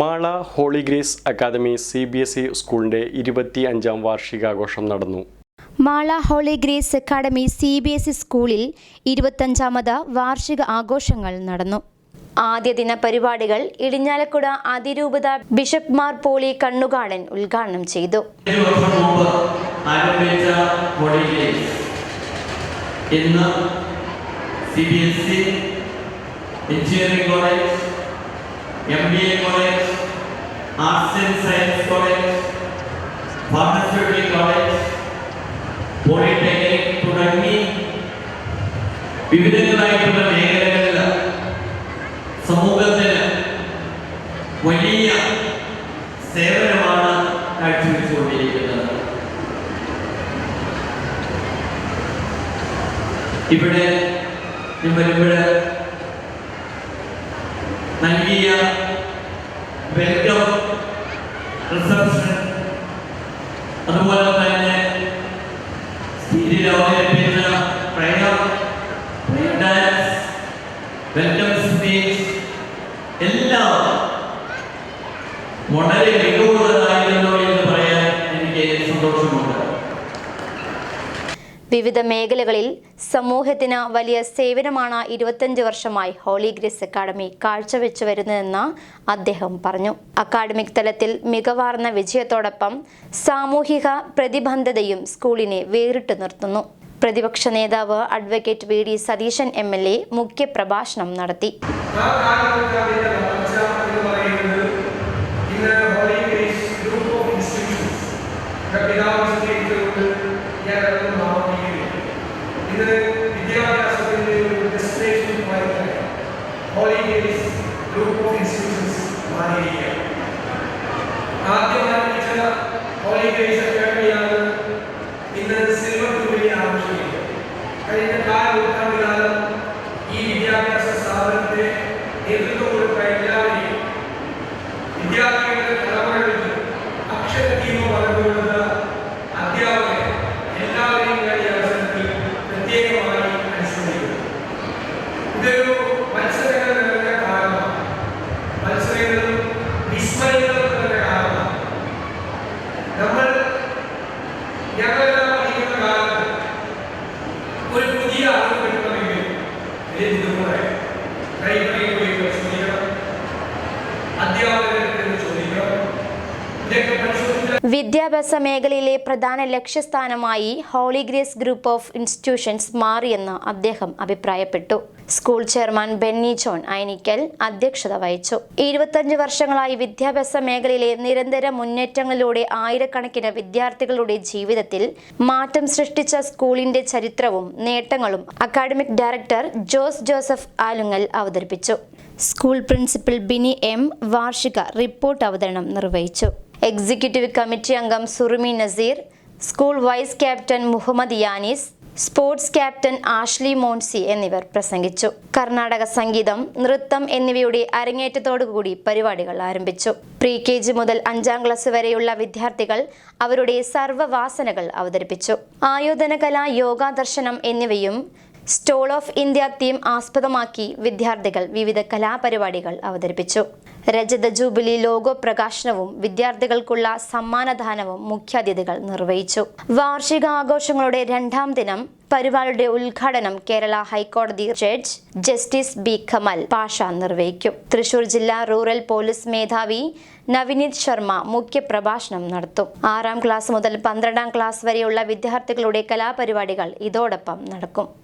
Mala holy grace academy C B S E സ്കൂളിന്റെ ഇരുപത്തി അഞ്ചാം വാർഷികാഘോഷം നടന്നു. Mala holy grace academy C B S E സ്കൂളിൽ ഇരുപത്തഞ്ചാമത് വാർഷിക ആഘോഷങ്ങൾ നടന്നു. ആദ്യ ദിന പരിപാടികൾ ഇടിഞ്ഞാലക്കുട അതിരൂപത ബിഷപ്പ് മാർ പോളി കണ്ണുകാടൻ ഉദ്ഘാടനം ചെയ്തു. ഇന്ന് C B S E engineering college M B A college arts and science college pharmaceutical college polytechnic തുടങ്ങി വിവിധങ്ങളായിട്ടുള്ള മേഖലകളിൽ സമൂഹത്തിന് വലിയ സേവനമാണ് കാഴ്ചവെച്ചുകൊണ്ടിരിക്കുന്നത്. ഇവിടെ ഞാൻ വരുമ്പോൾ നൽകിയ വെൽക്കം റിസപ്ഷൻ. അതുപോലെ തന്നെ സ്റ്റേജിൽ അവതരിപ്പിച്ച പ്രയർ ഡാൻസ് വെൽക്കം വിവിധ മേഖലകളിൽ സമൂഹത്തിന് വലിയ സേവനമാണ് ഇരുപത്തഞ്ച് വർഷമായി ഹോളി ഗ്രേസ് അക്കാദമി കാഴ്ചവെച്ചു വരുന്നതെന്ന് അദ്ദേഹം പറഞ്ഞു. അക്കാഡമിക് തലത്തിൽ മികവാർന്ന വിജയത്തോടൊപ്പം സാമൂഹിക പ്രതിബന്ധതയും സ്കൂളിനെ വേറിട്ടു നിർത്തുന്നു. പ്രതിപക്ഷ നേതാവ് advocate V D Satheesan M L A മുഖ്യപ്രഭാഷണം നടത്തി ആ കാലഘട്ടത്തിന്റെ വളർച്ച എന്ന് പറയുന്നത് ഇന്ന് holy grace group of institutions പിതാവ് വിശദീകരിച്ചുകൊണ്ട് ഞാൻ അതൊന്നും ആവർത്തിക്കുകയില്ല ഇത് വിദ്യാഭ്യാസത്തിന്റെ ഒരു destination point holy grace group of institutions മാറിയിരിക്കുകയാണ് ആദ്യം ആരംഭിച്ച ഹോളി ഗ്രേസ് അക്കാഡമിയാണ് ഇന്ന് സിൽവർ ജൂബിലി ആഘോഷിക്കുന്നത്. കഴിഞ്ഞ കാല നൂറ്റാണ്ടുകാലം ഈ വിദ്യാഭ്യാസ സ്ഥാപനത്തെ നേതൃത്വം കൊടുത്ത എല്ലാവരെയും വിദ്യാർത്ഥികളുടെ വിദ്യാഭ്യാസ മേഖലയിലെ പ്രധാന ലക്ഷ്യസ്ഥാനമായി holy grace group of institutions മാറിയെന്ന് അദ്ദേഹം അഭിപ്രായപ്പെട്ടു. School chairman Benny John Ainikkal അധ്യക്ഷത വഹിച്ചു. ഇരുപത്തഞ്ച് വർഷങ്ങളായി വിദ്യാഭ്യാസ മേഖലയിലെ നിരന്തര മുന്നേറ്റങ്ങളിലൂടെ ആയിരക്കണക്കിന് വിദ്യാർത്ഥികളുടെ ജീവിതത്തിൽ മാറ്റം സൃഷ്ടിച്ച സ്കൂളിന്റെ ചരിത്രവും നേട്ടങ്ങളും academic director Jose Joseph Alungal അവതരിപ്പിച്ചു. സ്കൂൾ പ്രിൻസിപ്പൽ ബിനി എം വാർഷിക റിപ്പോർട്ട് അവതരണം നിർവഹിച്ചു. എക്സിക്യൂട്ടീവ് കമ്മിറ്റി അംഗം Surumi Nazeer school vice captain Muhammad Yanis sports captain Ashley Moncy എന്നിവർ പ്രസംഗിച്ചു. കർണാടക സംഗീതം നൃത്തം എന്നിവയുടെ അരങ്ങേറ്റത്തോടുകൂടി പരിപാടികൾ ആരംഭിച്ചു. പ്രീ കെ ജി മുതൽ അഞ്ചാം ക്ലാസ് വരെയുള്ള വിദ്യാർത്ഥികൾ അവരുടെ സർവവാസനകൾ അവതരിപ്പിച്ചു. ആയോധന കല യോഗാദർശനം എന്നിവയും സ്റ്റോൾ ഓഫ് ഇന്ത്യ തീം ആസ്പദമാക്കി വിദ്യാർത്ഥികൾ വിവിധ കലാപരിപാടികൾ അവതരിപ്പിച്ചു. രജത ജൂബിലി ലോഗോ പ്രകാശനവും വിദ്യാർത്ഥികൾക്കുള്ള സമ്മാനദാനവും മുഖ്യാതിഥികൾ നിർവഹിച്ചു. വാർഷിക ആഘോഷങ്ങളുടെ രണ്ടാം ദിനം പരിപാടിയുടെ ഉദ്ഘാടനം കേരള ഹൈക്കോടതി judge justice B. Kamal Pasha നിർവഹിക്കും. തൃശൂർ ജില്ലാ റൂറൽ പോലീസ് മേധാവി നവനീത് ശർമ്മ മുഖ്യ പ്രഭാഷണം നടത്തും. ആറാം ക്ലാസ് മുതൽ പന്ത്രണ്ടാം ക്ലാസ് വരെയുള്ള വിദ്യാർത്ഥികളുടെ കലാപരിപാടികൾ ഇതോടൊപ്പം നടക്കും.